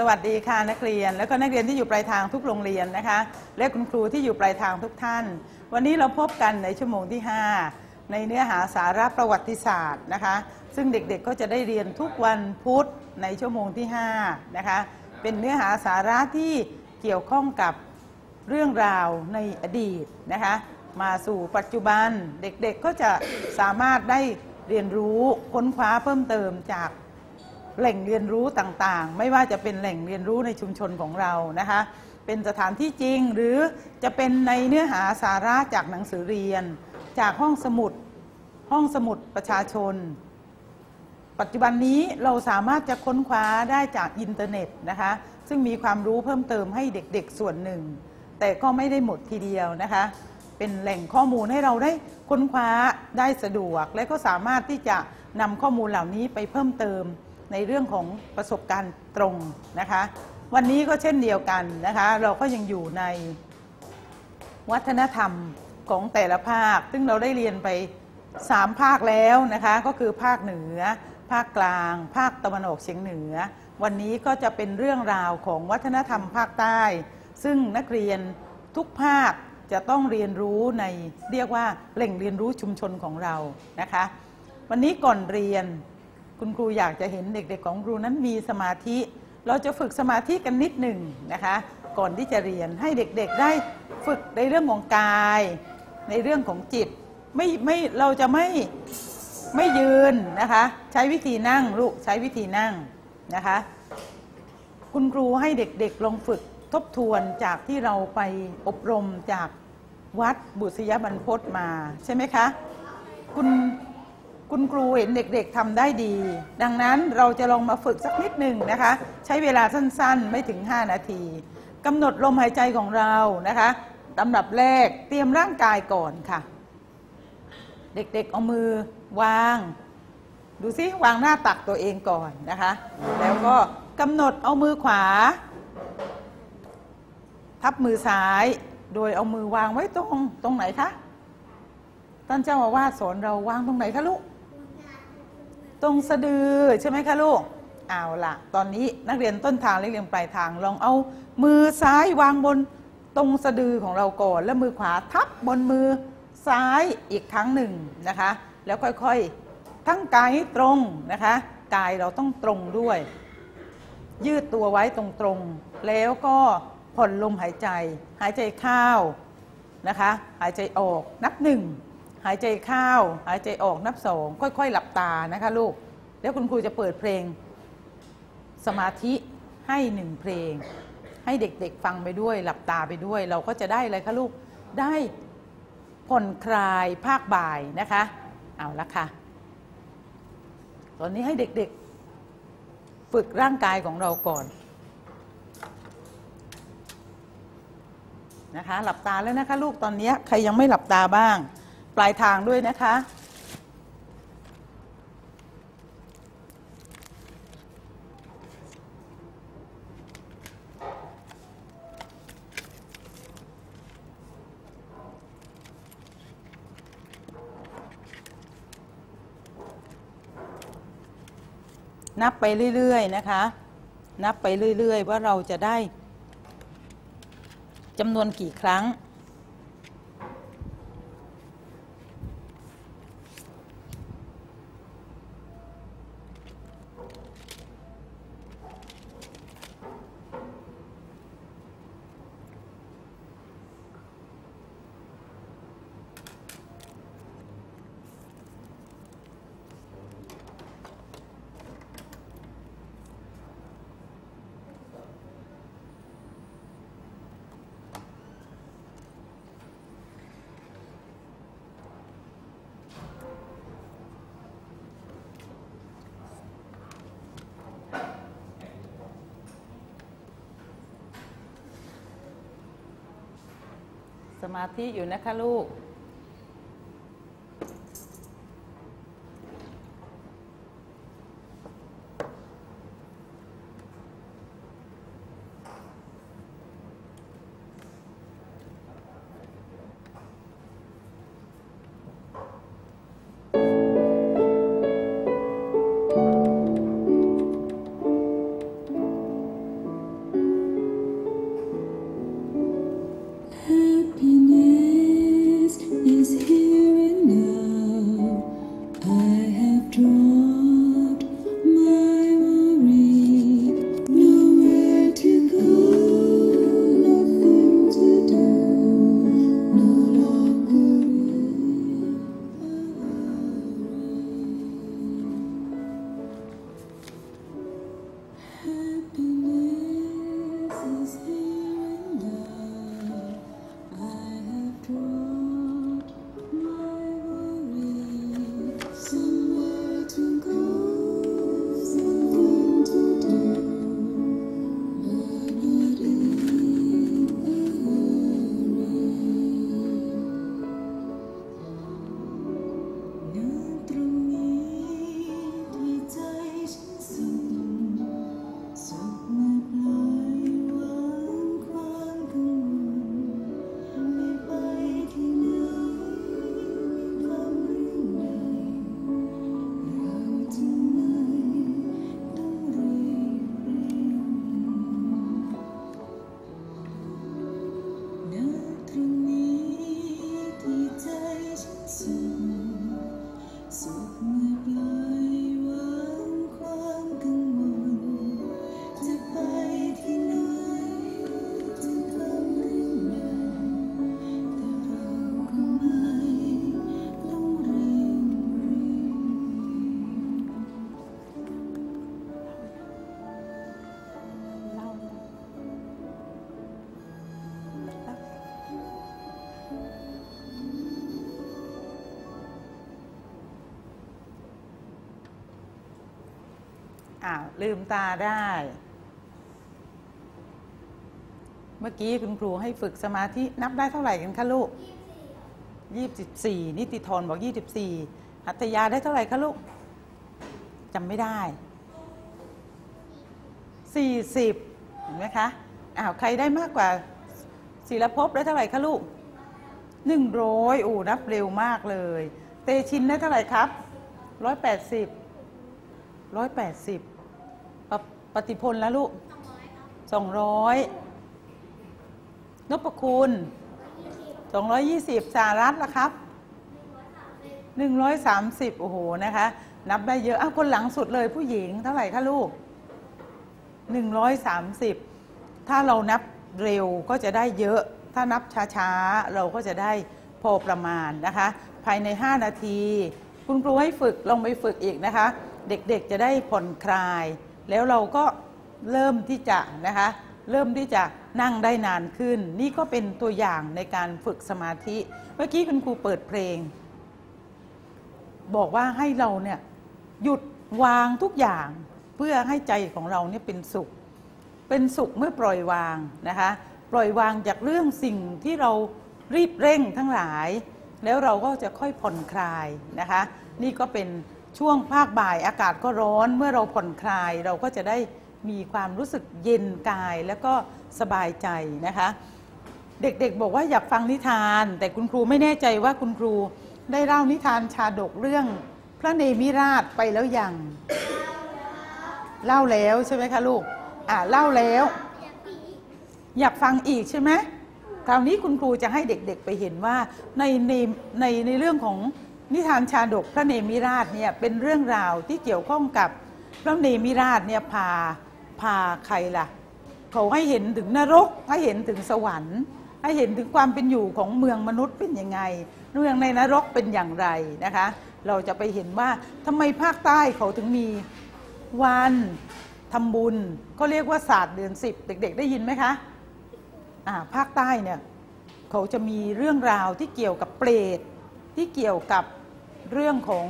สวัสดีค่ะนักเรียน แล้วก็นักเรียนที่อยู่ปลายทางทุกโรงเรียนนะคะ และคุณครูที่อยู่ปลายทางทุกท่าน วันนี้เราพบกันในชั่วโมงที่ 5 ในเนื้อหาสาระประวัติศาสตร์นะคะ ซึ่งเด็กๆก็จะได้เรียนทุกวันพุธในชั่วโมงที่5นะคะเป็นเนื้อหาสาระที่เกี่ยวข้องกับเรื่องราวในอดีตนะคะมาสู่ปัจจุบันเด็กๆก็จะสามารถได้เรียนรู้ค้นคว้าเพิ่มเติมจาก แหล่งเรียนรู้ต่างๆ ไม่ว่าจะเป็นแหล่งเรียนรู้ในชุมชนของเรานะคะเป็นสถานที่จริงหรือจะเป็นในเนื้อหาสาระจากหนังสือเรียน จากห้องสมุด ห้องสมุดประชาชน ปัจจุบันนี้เราสามารถจะค้นคว้าได้จากอินเทอร์เน็ตนะคะซึ่งมีความรู้เพิ่มเติมให้เด็กๆส่วนหนึ่ง แต่ก็ไม่ได้หมดทีเดียวนะคะเป็นแหล่งข้อมูลให้เราได้ค้นคว้าได้สะดวก และก็สามารถที่จะนำข้อมูลเหล่านี้ไปเพิ่มเติม ในเรื่องของประสบการณ์ตรงนะคะ วันนี้ก็เช่นเดียวกันนะคะ เราก็ยังอยู่ในวัฒนธรรมของแต่ละภาค ซึ่งเราได้เรียนไป 3 ภาคแล้วนะคะ ก็คือภาคเหนือ ภาคกลาง ภาคตะวันออกเฉียงเหนือ วันนี้ก็จะเป็นเรื่องราวของวัฒนธรรมภาคใต้ ซึ่งนักเรียนทุกภาคจะต้องเรียนรู้ในเรียกว่าแหล่งเรียนรู้ชุมชนของเรานะคะ วันนี้ก่อนเรียน คุณครูอยากจะเห็นเด็กๆของครูนั้นมีสมาธิ เราจะฝึกสมาธิกันนิดหนึ่งนะคะ ก่อนที่จะเรียนให้เด็กๆได้ฝึกในเรื่องของกาย ในเรื่องของจิตไม่ไม่เราจะไม่ไม่ยืนนะคะ ใช้วิธีนั่งลูกใช้วิธีนั่งนะคะ คุณครูให้เด็กๆลองฝึกทบทวนจากที่เราไปอบรมจากวัดบุษยบรรพตมาใช่ไหมคะ คุณ คุณครูเห็นเด็กๆทำได้ดี ดังนั้นเราจะลองมาฝึกสักนิดหนึ่งนะคะ ใช้เวลาสั้นๆ ไม่ถึง 5 นาทีกำหนดลมหายใจของเรานะคะลำดับแรกเตรียมร่างกายก่อนค่ะ เด็กๆเอามือวาง ดูซิวางหน้าตักตัวเองก่อนนะคะ แล้วก็กำหนดเอามือขวา ทับมือซ้าย โดยเอามือวางไว้ตรงตรงไหนคะท่านเจ้าอาวาสสอนเราวางตรงไหนคะลูก ตรงสะดือใช่ไหมคะลูกเอาล่ะ ตอนนี้นักเรียนต้นทางและเรียนปลายทางลองเอามือซ้ายวางบนตรงสะดือของเราก่อน แล้วมือขวาทับบนมือซ้ายอีกครั้งหนึ่งนะคะ แล้วค่อยๆ ทั้งกายให้ตรงนะคะ กายเราต้องตรงด้วย ยืดตัวไว้ตรงๆ แล้วก็ผ่อนลมหายใจ หายใจเข้านะคะ หายใจออกนับหนึ่ง หายใจเข้าหายใจออกนับสองค่อย ๆ หลับตานะคะลูก แล้วคุณครูจะเปิดเพลง สมาธิให้หนึ่งเพลง ให้เด็กๆฟังไปด้วย หลับตาไปด้วย เราก็จะได้อะไรคะลูกได้ผ่อนคลายภาคบ่ายนะคะ เอาละค่ะ ตอนนี้ให้เด็กๆ ฝึกร่างกายของเราก่อนนะคะ หลับตาแล้วนะคะ ลูกตอนนี้ใครยังไม่หลับตาบ้าง ปลายทางด้วยนะคะ นับไปเรื่อยๆนะคะ นับไปเรื่อยๆ ว่าเราจะได้จำนวนกี่ครั้ง มาธิอยู่นะคะลูก ลืมตาได้ เมื่อกี้คุณครูให้ฝึกสมาธินับได้เท่าไหร่กันคะลูกยี่สิบสี่นิติธรบอกยี่สิบสี่หัตยาได้เท่าไหร่คะลูกจำไม่ได้สี่สิบเห็นไหมคะอ้าวใครได้มากกว่าศิลภพได้เท่าไหร่คะลูกหนึ่งร้อยโอ้นับเร็วมากเลย เตชินได้เท่าไหร่ครับร้อยแปดสิบร้อยแปดสิบ ปฏิพลแล้วลูกสองร้อยนพคุณสองร้อยยี่สิบสารัตละครับหนึ่งร้อยสามสิบโอ้โหนะคะ นับได้เยอะอ้าวคนหลังสุดเลยผู้หญิงเท่าไหร่คะลูกหนึ่งร้อยสามสิบถ้าเรานับเร็วก็จะได้เยอะ ถ้านับช้าๆ เราก็จะได้พอประมาณนะคะ ภายใน 5 นาที คุณครูให้ฝึกลองไปฝึกอีกนะคะ เด็กๆจะได้ผ่อนคลาย แล้วเราก็เริ่มที่จะนะคะเริ่มที่จะนั่งได้นานขึ้น นี่ก็เป็นตัวอย่างในการฝึกสมาธิ เมื่อกี้คุณครูเปิดเพลง บอกว่าให้เราเนี่ยหยุดวางทุกอย่างเพื่อให้ใจของเราเนี่ยเป็นสุข เป็นสุขเมื่อปล่อยวางนะคะปล่อยวางจากเรื่องสิ่งที่เรารีบเร่งทั้งหลาย แล้วเราก็จะค่อยผ่อนคลายนะคะ นี่ก็เป็น ช่วงภาคบ่ายอากาศก็ร้อนเมื่อเราผ่อนคลายเราก็จะได้มีความรู้สึกเย็นกายแล้วก็สบายใจนะคะ เด็กๆบอกว่าอยากฟังนิทาน แต่คุณครูไม่แน่ใจว่าคุณครูได้เล่านิทานชาดกเรื่อง พระเนมิราชไปแล้วยังเล่าแล้วใช่ไหมคะลูกอ่าเล่าแล้ว อยากฟังอีกใช่ไหมคราวนี้คุณครูจะให้เด็กๆไปเห็นว่าในในในในเรื่องของ นิทานชาดกพระเนมิราชเนี่ยเป็นเรื่องราวที่เกี่ยวข้องกับพระเนมิราชเนี่ยพาพาใครล่ะ เขาให้เห็นถึงนรก ให้เห็นถึงสวรรค์ ให้เห็นถึงความเป็นอยู่ของเมืองมนุษย์เป็นยังไง เมืองในนรกเป็นอย่างไรนะคะ เราจะไปเห็นว่าทำไมภาคใต้เขาถึงมีวันทำบุญก็เรียกว่าศาสตร์เดือนสิบเด็ก ๆ ได้ยินไหมคะอ่าภาคใต้เนี่ยเขาจะมีเรื่องราวที่เกี่ยวกับเปรตที่เกี่ยวกับ เรื่องของ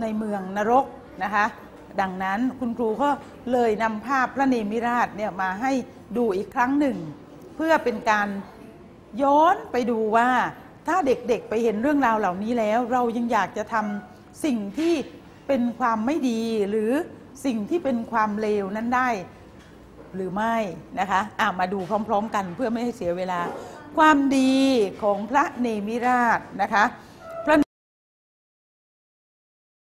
ในเมืองนรกนะคะดังนั้นคุณครูก็เลยนำภาพพระเนมิราชเนี่ยมาให้ดูอีกครั้งหนึ่ง เพื่อเป็นการย้อนไปดูว่าถ้าเด็กๆไปเห็นเรื่องราวเหล่านี้แล้ว เรายังอยากจะทำสิ่งที่เป็นความไม่ดีหรือสิ่งที่เป็นความเลวนั้นได้หรือไม่นะคะอะมาดูพร้อม ๆ กันเพื่อไม่ให้เสียเวลา ความดีของพระเนมิราชนะคะ